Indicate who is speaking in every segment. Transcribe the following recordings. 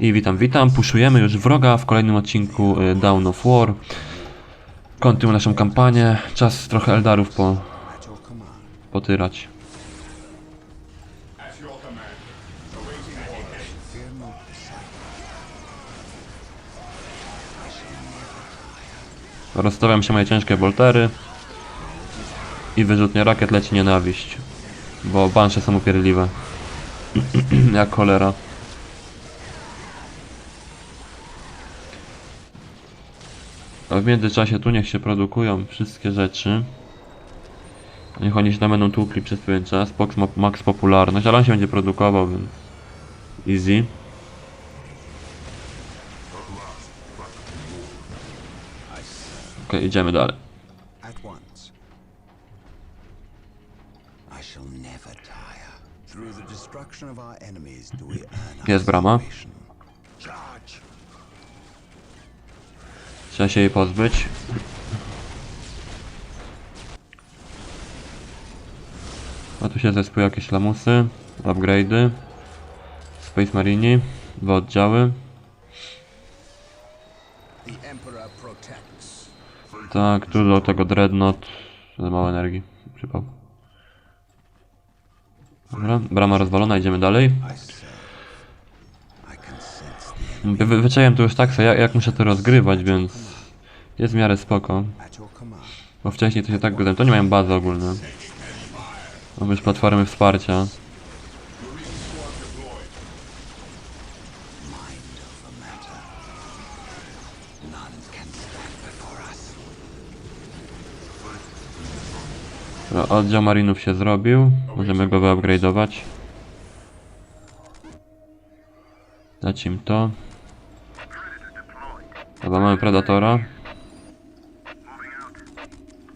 Speaker 1: I witam, witam. Puszujemy już wroga w kolejnym odcinku y, Down of War. Kontynuujemy naszą kampanię. Czas trochę Eldarów po, potyrać. Rozstawiam się moje ciężkie boltery. I wyrzutnie rakiet leci nienawiść. Bo bansze są upierdliwe. Jak cholera. A w międzyczasie tu niech się produkują wszystkie rzeczy. Niech oni się tam będą tłukli przez pewien czas. Box ma max popularność, ale on się będzie produkował, więc... Easy. Okej, idziemy dalej.
Speaker 2: at once.
Speaker 1: Trzeba się jej pozbyć. A tu się zespoły jakieś lamusy, upgrade'y, Space Marini, dwa oddziały. Tak, tu do tego Dreadnought, za mało energii, przypał. Dobra, brama rozwalona, idziemy dalej.
Speaker 2: I say. I can sense the enemy
Speaker 1: Wy, wy, wyczaiłem już tak, jak, jak muszę to rozgrywać, więc jest w miarę spoko. Bo wcześniej to się tak gadałem, to nie mają bazy ogólne. Mamy już platformy wsparcia. Oddział marinów się zrobił. Możemy go wyupgrade'ować. Dać im to. Dobra, mamy Predatora.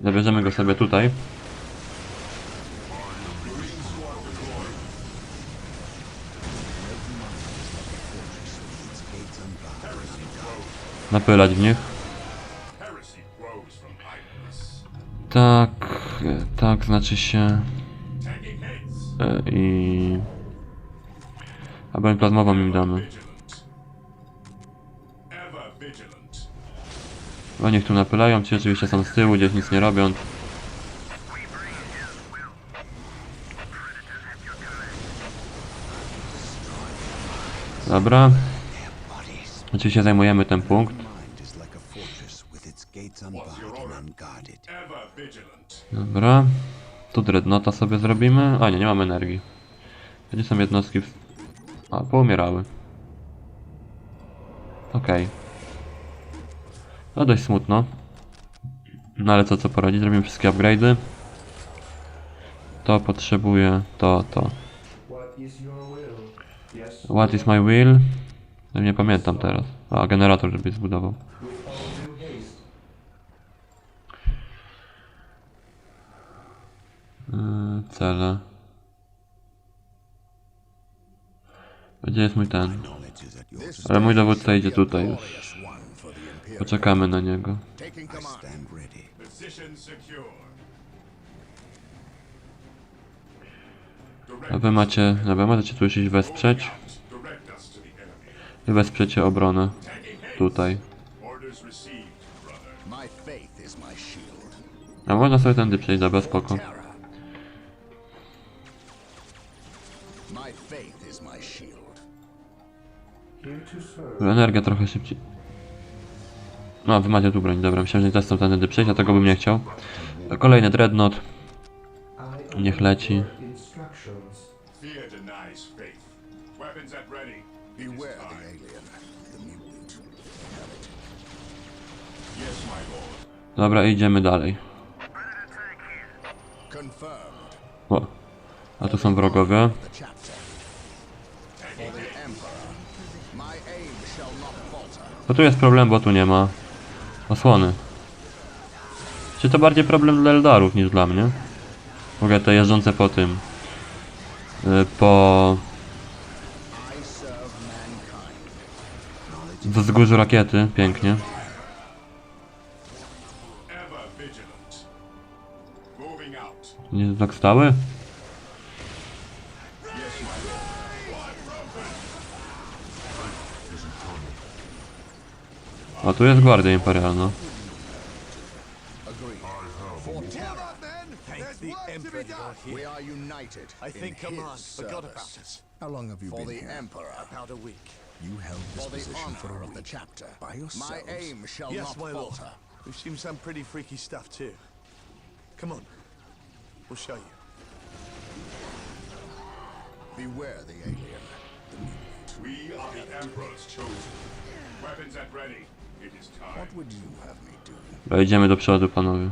Speaker 1: Zabierzemy go sobie tutaj. Napylać w nich. Tak, tak, znaczy się. E, I... A broń plazmową im damy. Bo niech tu napylają, ci oczywiście są z tyłu, gdzieś nic nie robią. Dobra, oczywiście zajmujemy ten punkt. Dobra, tu dreadnota sobie zrobimy. A nie, nie mamy energii. Gdzie są jednostki? W... A, poumierały. Okej. No dość smutno. No ale co, co poradzić? Zrobimy wszystkie upgrade'y. To potrzebuje, to, to.
Speaker 3: What is
Speaker 1: my will? Nie pamiętam teraz. A, generator żeby zbudował. Yy, cele. Gdzie jest mój ten? Ale mój dowódca idzie tutaj już.
Speaker 2: one for the Imperial.
Speaker 1: Poczekamy na niego. A wy macie, dobra, możecie tu iść wesprzeć. I wesprzecie obronę. Tutaj. A można sobie tędy przejść, dobra, spoko. Energia trochę szybciej. No, wy macie tu broń, dobra, myślałem, że nie też tędy przejść, a tego bym nie chciał. Kolejny dreadnought. Niech leci. Dobra, idziemy dalej. O. A tu są wrogowie.
Speaker 2: Falter.
Speaker 1: No tu jest problem, bo tu nie ma osłony. Czy to bardziej problem dla Eldarów niż dla mnie? Mogę te jeżdżące po tym. y, Po
Speaker 2: mankind.
Speaker 1: wzgórzu rakiety. Pięknie. Nie tak stały? O, tu jest Gwardia Imperialna.
Speaker 2: Agreed. For terror,
Speaker 4: Thank the Emperor you're here.
Speaker 2: we are united.
Speaker 4: I think Command forgot about us.
Speaker 5: How long have you
Speaker 2: For
Speaker 5: been
Speaker 2: the
Speaker 5: here?
Speaker 2: Emperor.
Speaker 4: About a week.
Speaker 5: You held this
Speaker 2: For the
Speaker 5: position for
Speaker 2: honor
Speaker 5: a
Speaker 2: of the chapter.
Speaker 5: By
Speaker 2: My aim shall
Speaker 4: yes,
Speaker 2: not
Speaker 4: my lord.
Speaker 2: falter.
Speaker 4: We've seen some pretty freaky stuff too. Come on. We'll show you.
Speaker 2: Beware the alien.
Speaker 6: We are the Emperor's chosen. Weapons at ready.
Speaker 2: Me do?
Speaker 1: Przodu, panowie.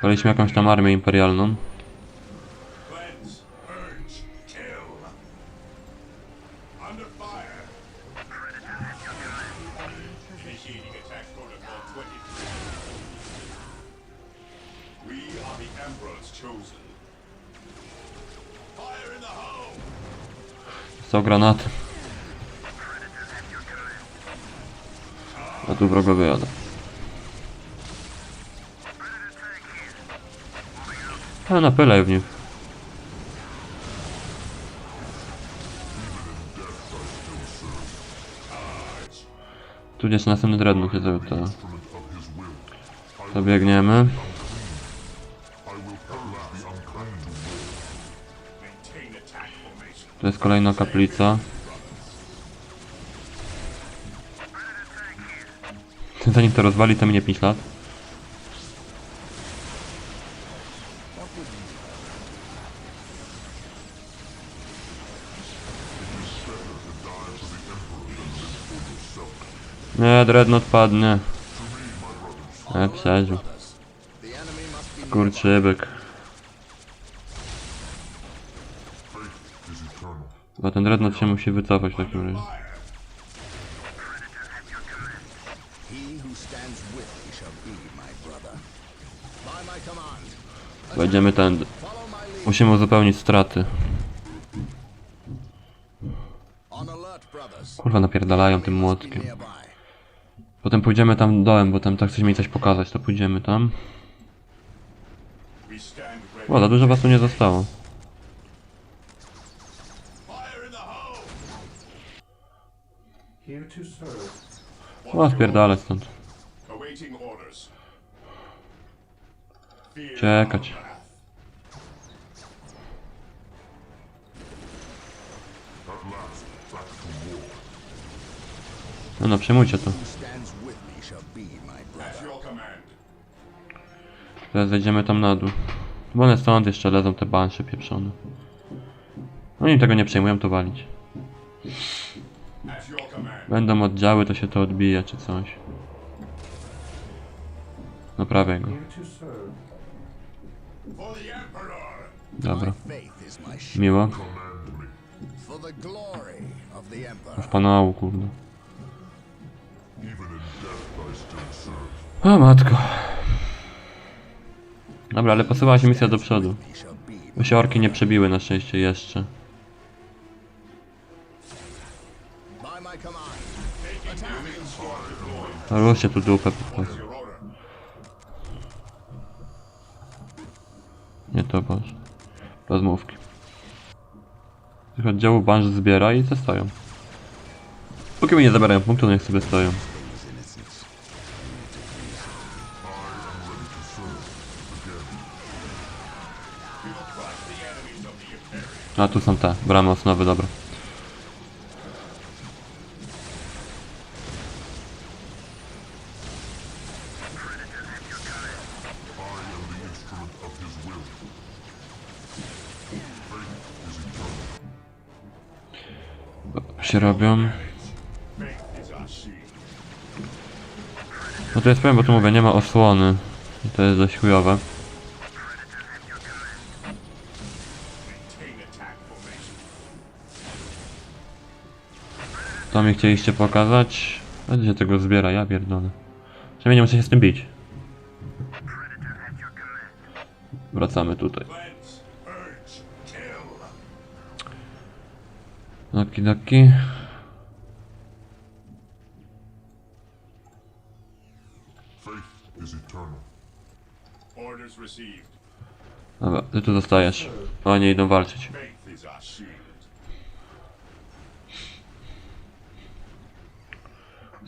Speaker 1: Poliliśmy jakąś tam armię imperialną.
Speaker 6: Cleanse, purge, kill. Under fire. Initiating attack protocol 23. We are the Emperor's chosen. Fire in the hole!
Speaker 1: Są granaty. A tu wrogowie jadą. A napylaj w nich. Tu gdzieś następny dreadnought jest to. To. To jest kolejna kaplica. Zanim to rozwali, to minie 5 lat. Nie, Dreadnought padnie.
Speaker 2: Must be
Speaker 1: Kurczybyk. Chyba ten Dreadnought się musi wycofać w takim razie. Wejdziemy tędy. Musimy uzupełnić straty. Kurwa, napierdalają tym młotkiem. Potem pójdziemy tam dołem, bo tam tak chcesz mi coś pokazać, to pójdziemy tam. O, za dużo was tu nie zostało.
Speaker 3: Here to serve.
Speaker 1: O, spierdalać stąd. Czekać.
Speaker 6: wrath.
Speaker 1: No no, przejmujcie to. Teraz zejdziemy tam na dół. Bo one stąd jeszcze lezą te bansze pieprzone. Oni tego nie przejmują, to walić. Będą oddziały, to się to odbije, czy coś. Go.
Speaker 6: For the Emperor!
Speaker 1: Dobra. Miło.
Speaker 2: Emperor.
Speaker 1: Panału, kurde. O matko. Dobra, ale posuwała się misja do przodu. Bo się orki nie przebiły na szczęście jeszcze. Ruszcie tu dupę po prostu. Nie to boż. Rozmówki. Tych oddziałów banż zbiera i stoją. Póki mi nie zabierają punktu, niech sobie stoją. A tu są te, bramy osnowy, dobra. Robią. No to jest powiem, bo tu mówię, nie ma osłony. I to jest dość chujowe. To mi chcieliście pokazać. Będzie się tego zbiera, ja pierdolę. Przynajmniej nie muszę się z tym bić. Wracamy tutaj. Doki, doki. Dobra, ty tu zostajesz. Oni idą walczyć.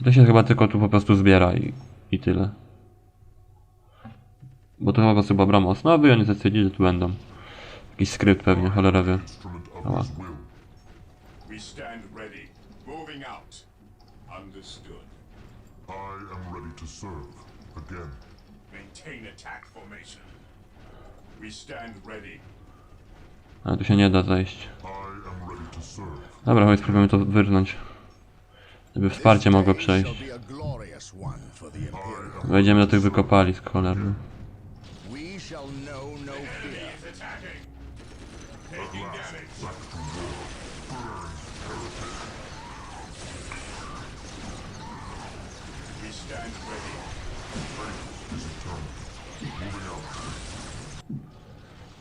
Speaker 1: To się chyba tylko tu po prostu zbiera i, i tyle. Bo to chyba po prostu była brama osnowy i oni stwierdzili, że tu będą. Jakiś skrypt pewnie, cholera wie. Ała.
Speaker 6: We stand ready. Moving out. Understood.
Speaker 7: I am ready to serve. Again.
Speaker 6: Maintain attack formation. We stand ready.
Speaker 1: Ale tu się nie da zejść.
Speaker 7: I am ready to serve.
Speaker 1: Dobra, chodź spróbujemy to wyrnąć. Żeby wsparcie mogło przejść.
Speaker 2: Shall be a glorious one for the Imperial.
Speaker 1: Wejdziemy do tych wykopalisk, cholera.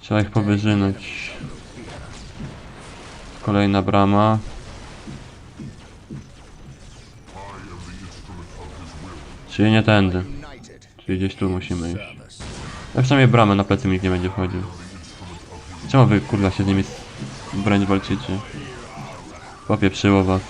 Speaker 1: Trzeba ich powyżynąć. Kolejna brama. Czyli nie tędy. Czyli gdzieś tu musimy iść. Ja przynajmniej bramę na plecy nikt nie będzie wchodził. Czemu wy kurwa się z nimi broń walczycie? Popieprzyło was.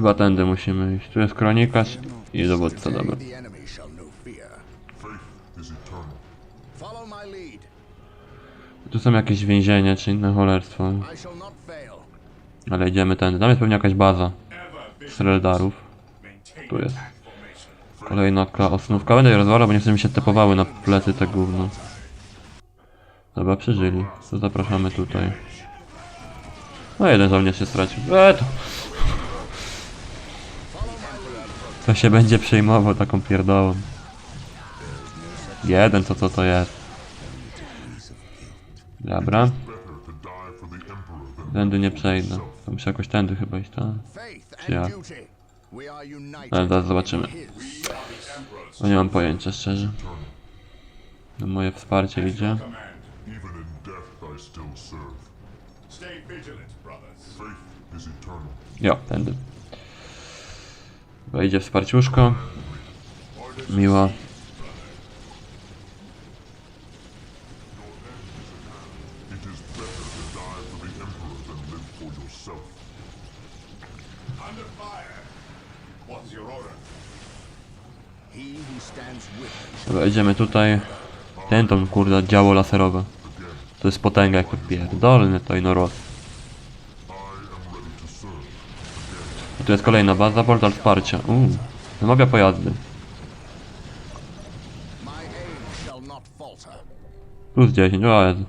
Speaker 1: Chyba tędy musimy iść. Tu jest kronikarz i dowódca, dobra.
Speaker 2: Lead.
Speaker 1: Tu są jakieś więzienia czy inne cholerstwo. Ale idziemy tędy. Tam jest pewnie jakaś baza Sreldarów. Tu jest. Kolejna osnówka. Będę je rozwalał, bo nie chcę mi się tepowały na plecy te gówno. Dobra, przeżyli. To zapraszamy tutaj. No jeden żołnierz się stracił. Eee, to... To się będzie przejmował taką pierdołą. Jeden, to co to jest? Dobra. Tędy nie przejdę. To muszę jakoś tędy chyba iść, tak?
Speaker 2: Are united.
Speaker 1: Ale zaraz zobaczymy. No nie mam pojęcia, szczerze. No moje wsparcie idzie.
Speaker 6: Command.
Speaker 7: even
Speaker 1: Wejdzie wsparciuszko. Miło. Dobra, idziemy tutaj. Ten tą kurde działo laserowe. To jest potęga jak pierdolny to.
Speaker 7: I
Speaker 1: tu jest kolejna baza, portal wsparcia. Uuu. Wymawia pojazdy. Plus 10, o Jezu.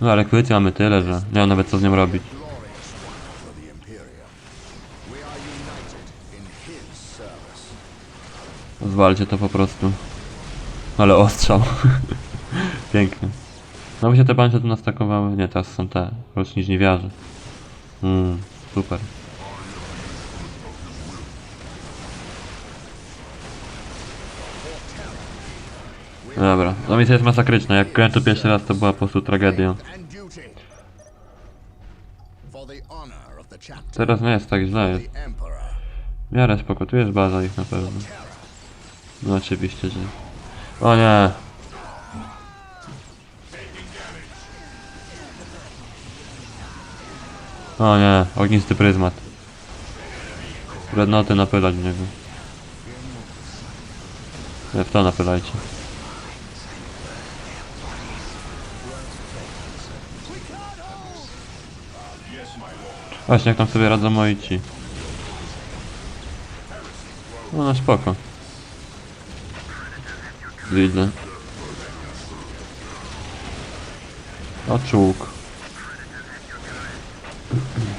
Speaker 1: No ale kwycy mamy tyle, że nie mam nawet co z nią robić. Zwalcie to po prostu. Ale ostrzał. Pięknie. No by się te pańcze tu nastakowały. Nie, teraz są te. Roczni żniwiarze. Mmm, super. Dobra, ta misja jest masakryczna. Jak grałem tu pierwszy raz, to była po prostu tragedia. Teraz nie jest tak źle. Jest w miarę spoko. Tu jest baza ich na pewno. No oczywiście, że... O nie! O nie, ognisty pryzmat. Rednoty napylać w niego. Nie, w to napylajcie. Właśnie, jak tam sobie radzą moi ci. No, no spoko. Widzę. O, czółk.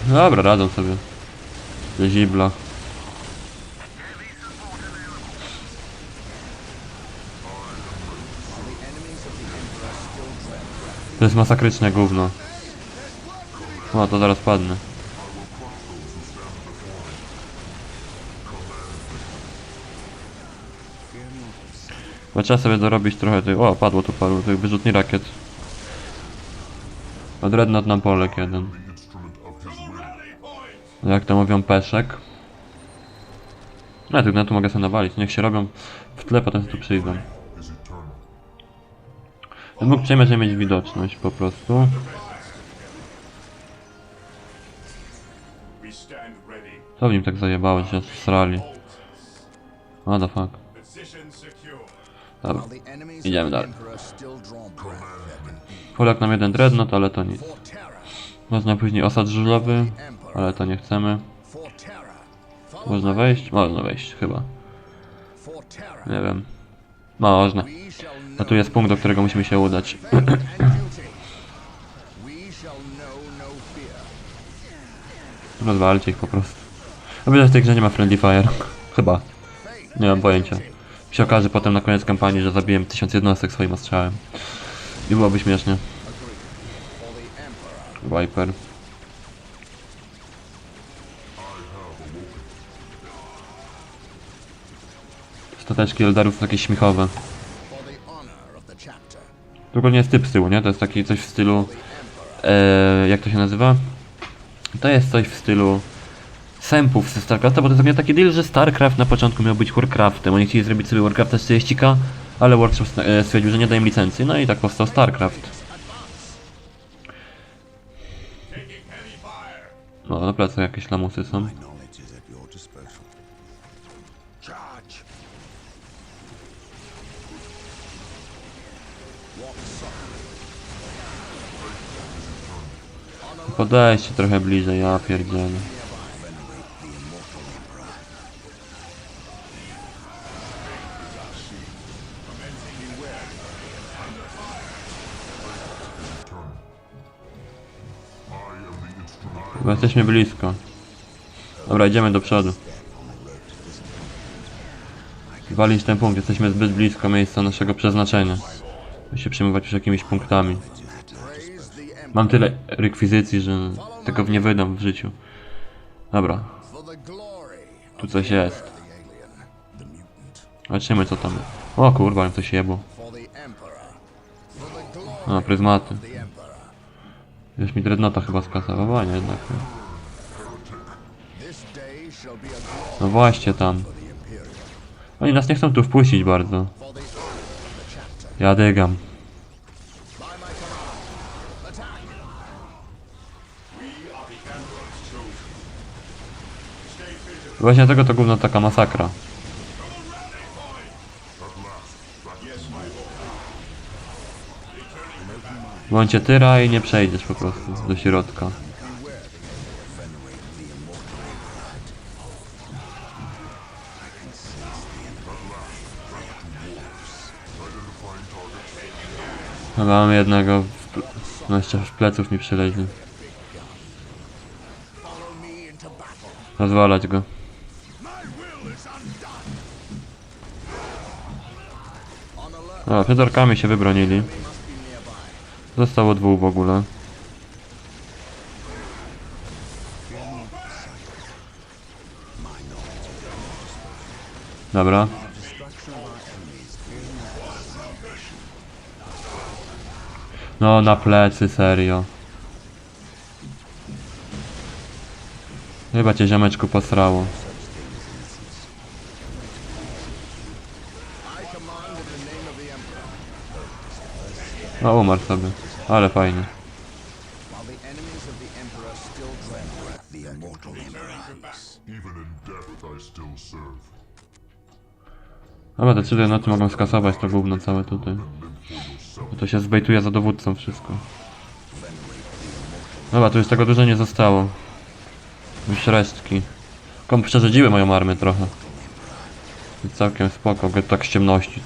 Speaker 1: Dobra, radzą sobie. Zibla. To jest masakryczne gówno. O, to zaraz padnę. Bo trzeba sobie dorobić trochę tych... O, padło tu paru tych wyrzutni rakiet. Rednot na polek jeden. Jak to mówią peszek. No, tych tu mogę sobie nawalić. Niech się robią w tle, potem tu przyjdą. mógł przejmę, mieć widoczność po prostu. Co w nim tak zajebało, że się srali? What the fuck. Dobra. Idziemy dalej. Polak nam jeden dreadnought, ale to nic. Można później osad żużlowy, ale to nie chcemy. Można wejść? Można wejść, chyba. Nie wiem. Można. A
Speaker 2: know
Speaker 1: tu jest punkt, do którego musimy się udać.
Speaker 2: no.
Speaker 1: Rozwalcie ich po prostu. No widać w tej grze nie ma friendly fire. Chyba. Nie mam pojęcia. Się okaże potem na koniec kampanii, że zabiłem tysiąc jednostek swoim ostrzałem. I byłoby śmiesznie. Viper. Stateczki Eldarów są takie śmichowe. Tylko nie jest typ z tyłu, nie? To jest taki coś w stylu... E, jak to się nazywa? To jest coś w stylu... Sępów ze StarCrafta, bo to ogólnie taki deal, że StarCraft na początku miał być Warcraftem. Oni chcieli zrobić sobie Warcrafta z 30k, ale Warcraft e, stwierdził, że nie daje im licencji, no i tak powstał StarCraft. No, na plecy jakieś lamusy są. Podejdźcie trochę bliżej, ja pierdzielę. Bo jesteśmy blisko. Dobra, idziemy do przodu. Walić ten punkt, jesteśmy zbyt blisko miejsca naszego przeznaczenia. Musimy się przejmować już jakimiś punktami. Mam tyle rekwizycji, że tego nie wydam w życiu. Dobra, tu coś jest. Zobaczymy co tam jest. O kurwa, coś jebło. A, pryzmaty. Już mi dreadnota chyba skasował, a nie jednak. No właśnie tam. Oni nas nie chcą tu wpuścić bardzo. Ja dygam. Właśnie dlatego to gówno taka masakra. Bądźcie tyra i nie przejdziesz po prostu do środka. Chyba mam jednego, no jeszcze w pleców mi przyleźli. Rozwalać go. O, przed orkami się wybronili. Zostało dwóch w ogóle. Dobra. No na plecy, serio. Chyba cię ziomeczku posrało. No umarł sobie. Ale fajnie.
Speaker 2: While the enemies of the Emperor still draw breath, the immortal Emperor.
Speaker 7: Even in death I still serve.
Speaker 1: Dobra, te trzy nocy mogą skasować to gówno całe tutaj. Bo to się zbejtuje za dowódcą wszystko. Dobra, tu już tego dużo nie zostało. Już resztki. Komputerze dziły moją armię trochę. I całkiem spoko, tak z ciemności.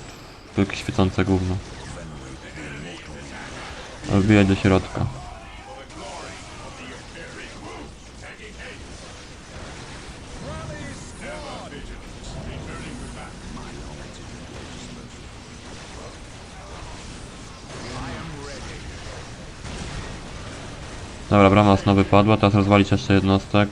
Speaker 1: Tylko świecące gówno. Wbijać do środka. Dobra, brama osnowy padła, teraz rozwalić jeszcze jednostek.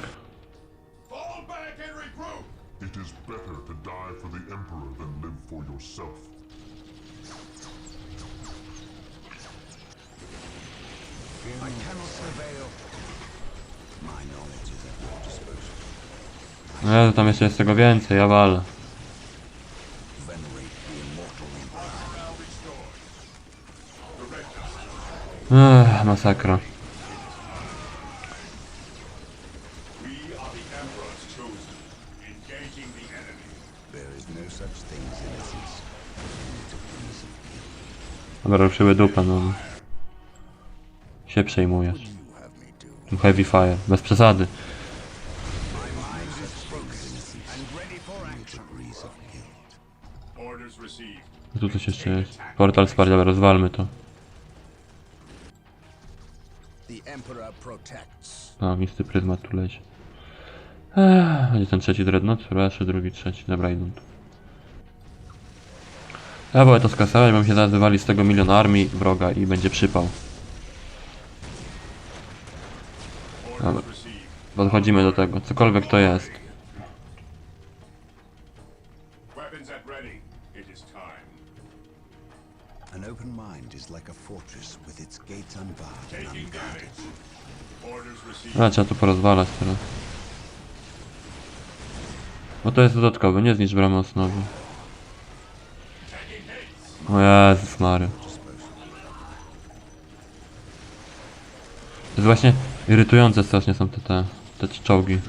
Speaker 1: Jest tego więcej, ja Ech, masakra. Dobra, ruszyły dupę, no. Się przejmujesz. Heavy fire, bez przesady. Tu coś jeszcze jest. Portal wsparcia, dobra, rozwalmy to. A, misty pryzmat tu leci. Ech, Będzie ten trzeci dreadnought? Pierwszy, drugi, trzeci. Dobra, idą tu. Ja wolę to skasować, bo mi się zaraz wywali z tego milion armii wroga i będzie przypał.
Speaker 6: Received.
Speaker 1: Podchodzimy do tego, cokolwiek to jest.
Speaker 2: Fortress with its gates unbarred and unguarded.
Speaker 6: Orders received.
Speaker 1: A, trzeba tu porozwalać teraz. Bo to jest dodatkowy, nie znicz bramy osnowy. O Jezus Mary. To jest właśnie irytujące strasznie są te, te, te czołgi.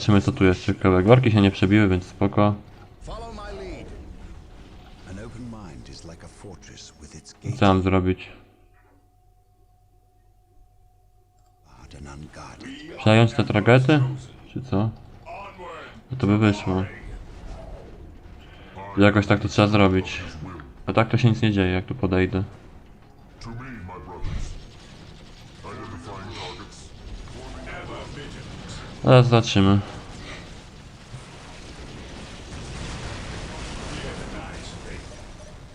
Speaker 1: Zobaczymy co tu jest ciekawego. Orki się nie przebiły, więc spoko. Co mam zrobić? Przejąć te tragety? Czy co? No to by wyszło. Jakoś tak to trzeba zrobić. A tak to się nic nie dzieje, jak tu podejdę. Zaraz zobaczymy.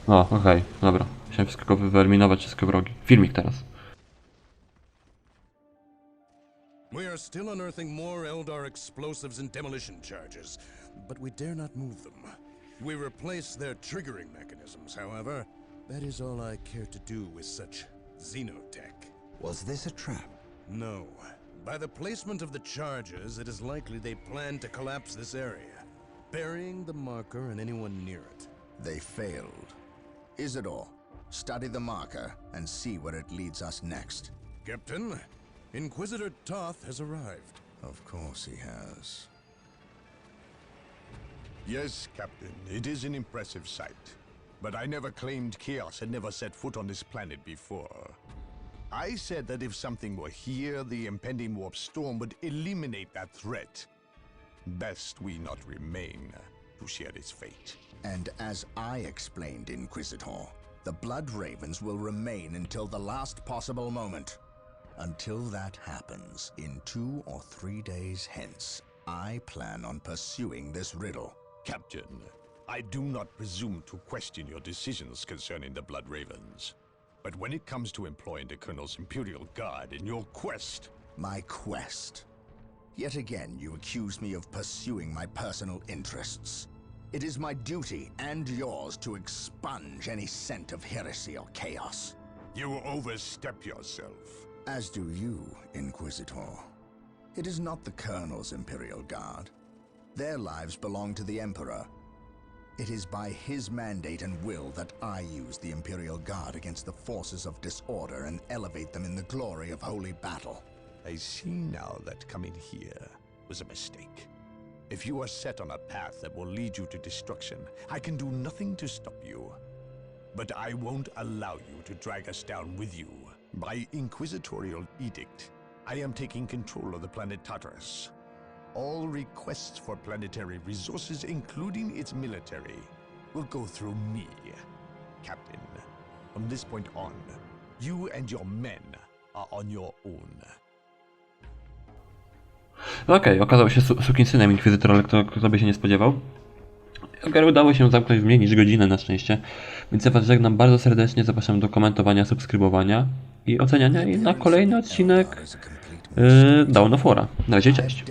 Speaker 1: O, okej, dobra. Musiałem wszystko wyeliminować, wszystkie wrogi. Filmik teraz.
Speaker 5: We are still unearthing more Eldar explosives and demolition charges, but we dare not move them. We replace their triggering mechanisms, however. That is all I care to do with such xenotech.
Speaker 2: Was this a trap?
Speaker 5: No. By the placement of the charges, it is likely they plan to collapse this area, burying the marker and anyone near it.
Speaker 2: They failed. Isidore, study the marker and see where it leads us next.
Speaker 5: Captain, Inquisitor Toth has arrived.
Speaker 2: Of course he has.
Speaker 4: Yes, Captain, it is an impressive sight. But I never claimed Chaos had never set foot on this planet before. I said that if something were here, the impending warp storm would eliminate that threat. Best we not remain to share its fate.
Speaker 2: And as I explained, Inquisitor, the Blood Ravens will remain until the last possible moment. Until that happens, in two or three days hence, I plan on pursuing this riddle.
Speaker 4: Captain, I do not presume to question your decisions concerning the Blood Ravens. But when it comes to employing the Colonel's Imperial Guard in your quest,
Speaker 2: My quest. Yet again, you accuse me of pursuing my personal interests. It is my duty and yours to expunge any scent of heresy or chaos.
Speaker 4: you overstep yourself.
Speaker 2: As do you, Inquisitor. It is not the Colonel's Imperial Guard. Their lives belong to the Emperor. It is by his mandate and will that I use the Imperial Guard against the forces of disorder and elevate them in the glory of holy battle.
Speaker 4: I see now that coming here was a mistake. If you are set on a path that will lead you to destruction, I can do nothing to stop you. But I won't allow you to drag us down with you. By inquisitorial edict, I am taking control of the planet Tartarus. All requests for planetary resources, including its military, will go through me, Captain. From this point on, you and your men are on your own.
Speaker 1: Okej, okazał się su sukinsynem Inkwizytor, ale kto, kto by się nie spodziewał. Ogar udało się zamknąć w mniej niż godzinę na szczęście. Więc ja was żegnam bardzo serdecznie, zapraszam do komentowania, subskrybowania i oceniania i na kolejny odcinek
Speaker 2: Yy, Dawn of War'a. Na razie, cześć.